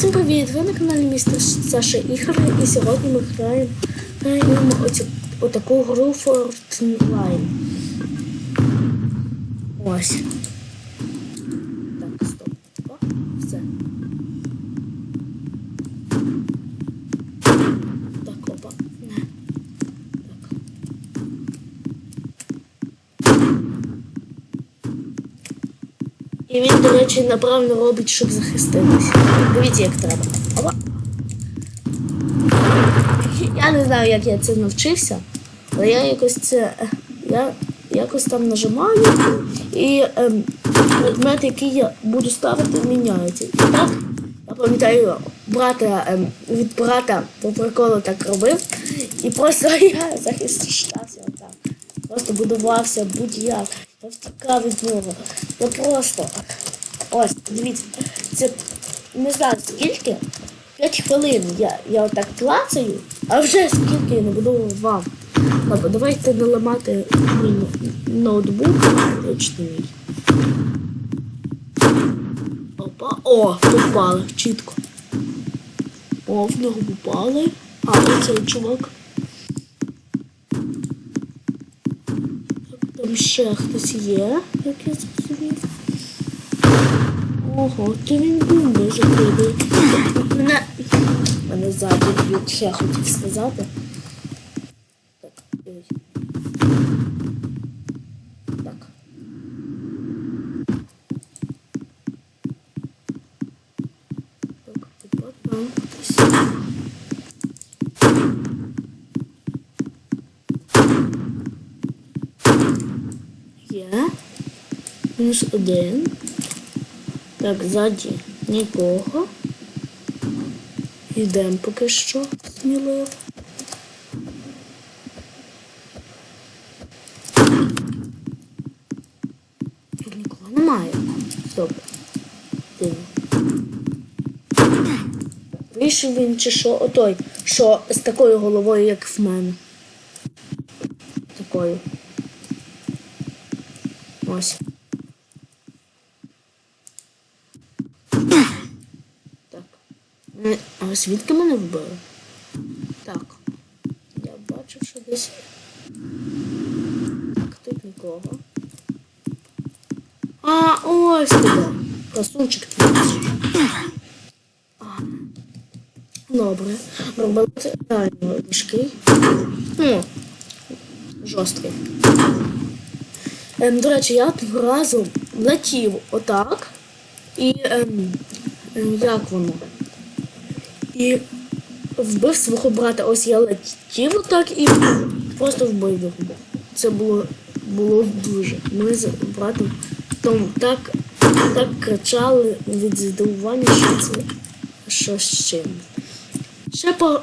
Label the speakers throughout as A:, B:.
A: Всім привіт! Ви на каналі Містер Саша Ігри і сьогодні ми граємо, граємо оцю, отаку гру Fortnite. Ось. Так, стоп. О, все. Так, опа. Не. Так. І він, до речі, направильно робить, щоб захиститися. Дивіться, як треба. Опа. Я не знаю, як я це навчився, але я якось це. Я якось там нажимаю, і ем, предмет, який я буду ставити, міняється. Так, я пам'ятаю, брата ем, від брата по приколу так робив, і просто я захищався отак. Просто будувався будь-як. Я втікав від нього. Я просто. Ось, дивіться, це не знаю скільки. 5 хвилин я, я отак клацаю, а вже скільки я не буду вам. Ладно, давайте не ламати мій ноутбук. Точно. Опа. О, попали, чітко. О, в нього попали. А, оцей чувак. Там ще хтось є, як я зрозумів. Ого, то він дуже закидує. Мене, мене ззаді ще хотів сказати. Так, ой. Так. Так, опа, там хтось. Є. Мінус один. Так, ззаді нікого. Йдемо поки що сміливо. Тут нікого немає. Стоп. Дивно. Вийшов він чи що? Отой, що з такою головою, як в мене. Такою. Ось. Так. Мене- звідки мене вбили? Так. Я бачив, що десь. Так, тут нікого. А, ось тебе. Красунчик. Добре. Робот реально важкий. Ну, жорсткий. Ем, до речі, я одного разу летів отак. І ем, ем, як воно? І вбив свого брата. Ось я летів отак і просто вбив його. Це було, було дуже. Ми з братом там так, так кричали від здивування, що це що з чим. Ще, по,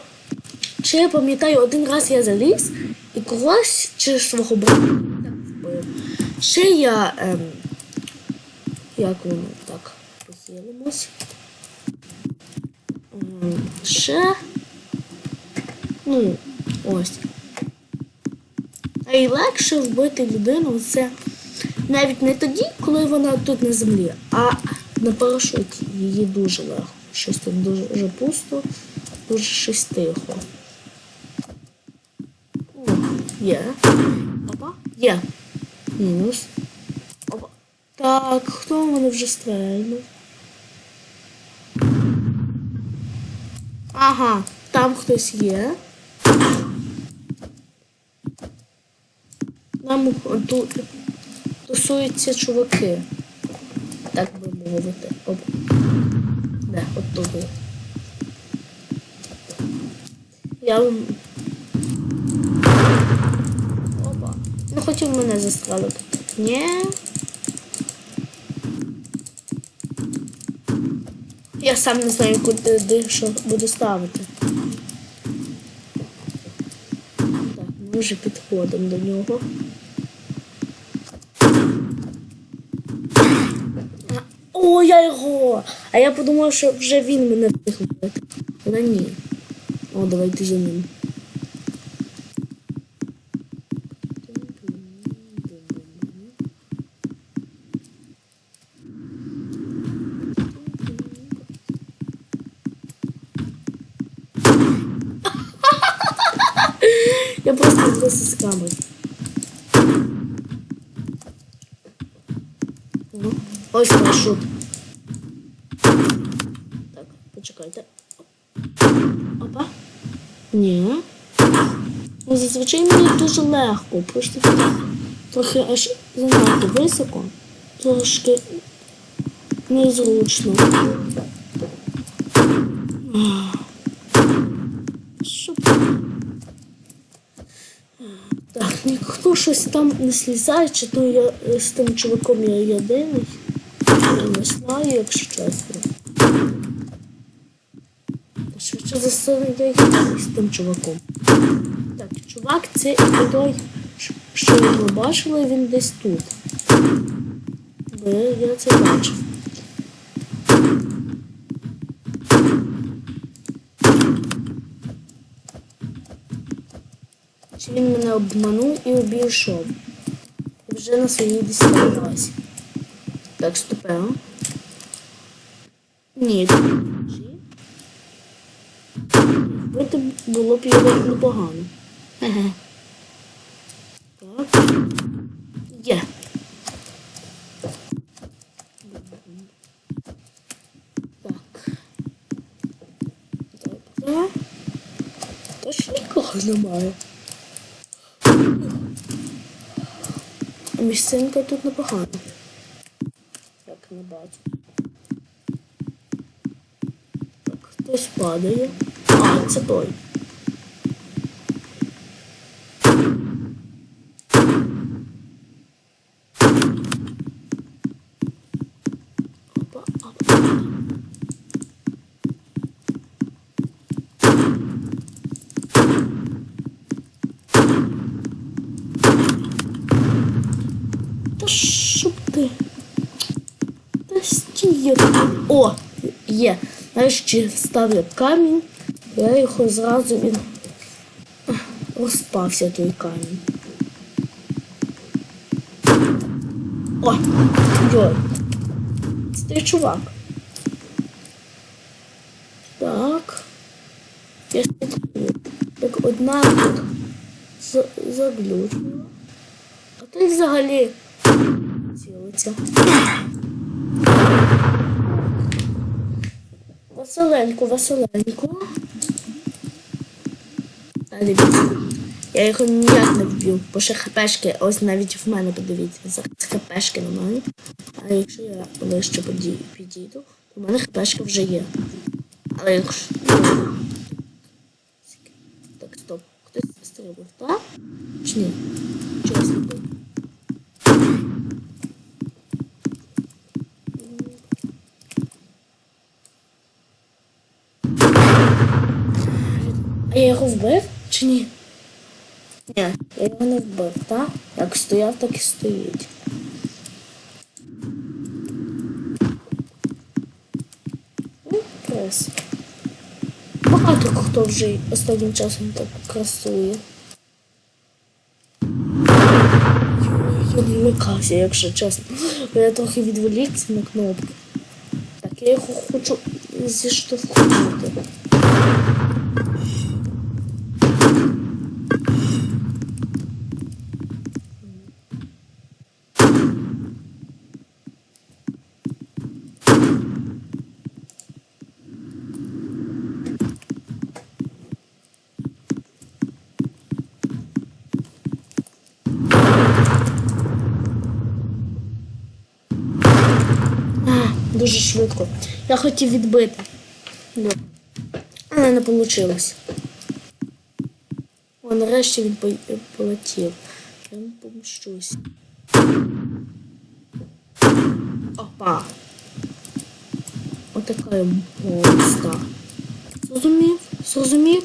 A: ще я пам'ятаю, один раз я заліз і когось через свого брата вбив. Ще я. Ем, як воно так похилимось. Ще. Ну, ось. А й легше вбити людину це навіть не тоді, коли вона тут на землі, а на парашуті її дуже легко. Щось тут дуже, пусто, дуже щось тихо. Є. Опа, є. Мінус. Опа. Так, хто в мене вже стрельнув? Ага, там хтось є. Нам тут тусуються чуваки. Так би мовити. Оп. Де, от туди. Я вам. Опа. Ну хотів мене застрелити. Ні. Я сам не знаю, куди де що буду ставити. Так, ми вже підходимо до нього. О, я його! А я подумав, що вже він мене вбити. Але ні. О, давайте за ним. З камери. Ну, ось маршрут. Так, почекайте. Опа. Ні. Ну, зазвичай мені дуже легко, просто трохи аж занадто високо, трошки незручно. Ах. Щоб... Так, ніхто щось там не слізає, чи то я з тим чуваком я єдиний. Я не знаю, якщо чесно. Швидше за я єдиний з тим чуваком. Так, чувак, це той, що- ви бачили, він десь тут. Бо я це бачив. Чи він мене обманув і обійшов? Вже на своїй класі. Так, ступе. Ні. Вбити було б його непогано. Так. Є. Так. Добре. Точно нікого немає. Місцинка тут непогана. Як не бачу. Так, хтось падає. А, це той. Опа, опа. Та щоб ти? Та стій. О, є. Нарешті ставлю камінь. Я його зразу він розпався той камінь. О, йой. Це той чувак. Так. Я слідкую. Так одна тут за- заглючила. А той взагалі цілиться. Веселенько, веселенько. А. Я його ніяк не вб'ю, бо ще хпшки, ось навіть в мене подивіться, зараз хпшки на мене. А якщо я ближче підійду, то в мене хпшка вже є. Але якщо. Так, стоп. Хтось стрибав, так? Чи ні? Чесно. А я його вбив чи ні? Ні, я його не вбив, так? Як стояв, так і стоїть. Ну, прес. Багато хто вже останнім часом так красує. Я не лякався, якщо чесно. Бо я трохи відволікся на кнопки. Так, я його хочу зіштовхнути. А, дуже швидко. Я хотів відбити. Але не вийшло. О, нарешті він полетів. Я йому помщусь. Опа. Отака йому помста. Зрозумів? Зрозумів?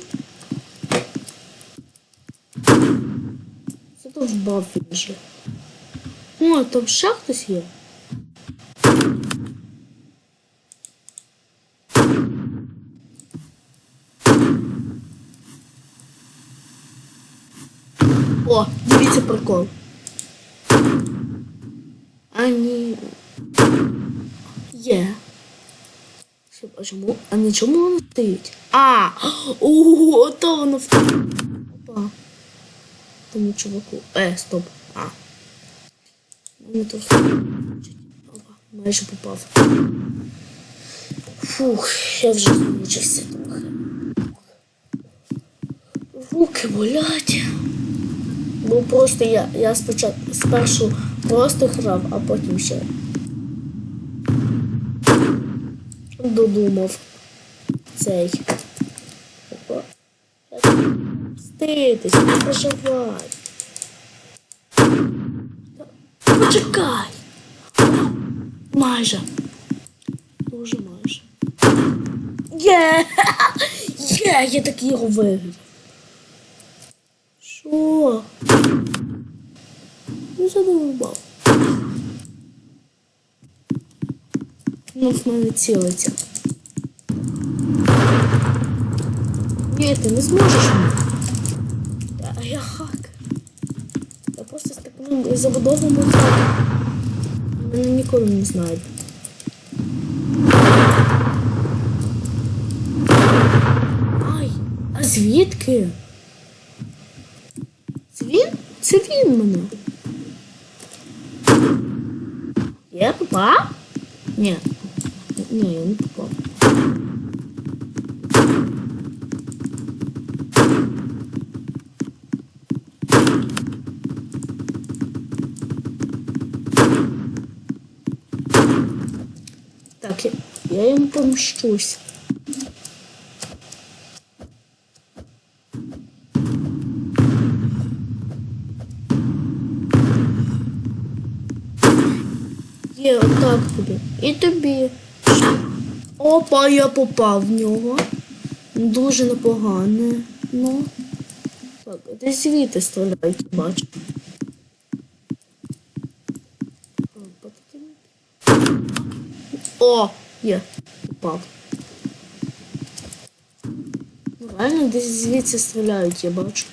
A: Задовбав він же. О, там ще хтось є. О, дивіться прикол. А ні. Є. А чому? А на чому воно стоїть? А! О, то воно в. Опа. тому чуваку. Е, стоп. А. Мене трохи. Опа, майже попав. Фух, я вже змучився трохи. Руки болять. Бо просто я, я спочатку спершу просто грав, а потім ще додумав цей. Опа. Ститись, не переживай. Та Почекай. Майже. Дуже майже. Є! Є! Я так його виграв. Що? Ну задовбав. Ну, в мене цілиться. Ні, не зможеш. А я хак. Я просто з такими забудовами хак. Мене ніколи не знайде. Ай, а звідки? Це він? Це він мене. Я попал? Нет. Не, я не попал. Так, я, я им помщусь. Є, отак тобі. І тобі. Опа, я попав в нього. Дуже непогано. Ну. Так, десь звідти стріляють, бачу. О, є, попав. Реально десь звідси стріляють, я бачу.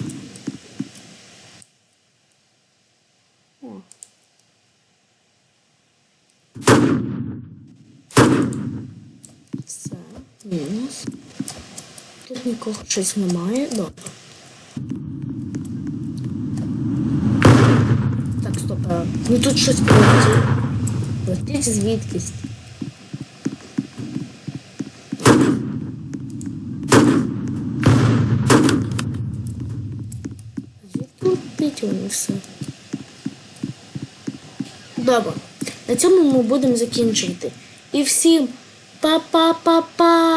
A: О. Все, мінус. Тут нікого щось немає. Добре. Так, стоп. Ну тут щось прилетіло. Летить звідкись. Звідки воно все? Добре. На цьому ми будемо закінчувати. І всім па-па-па-па!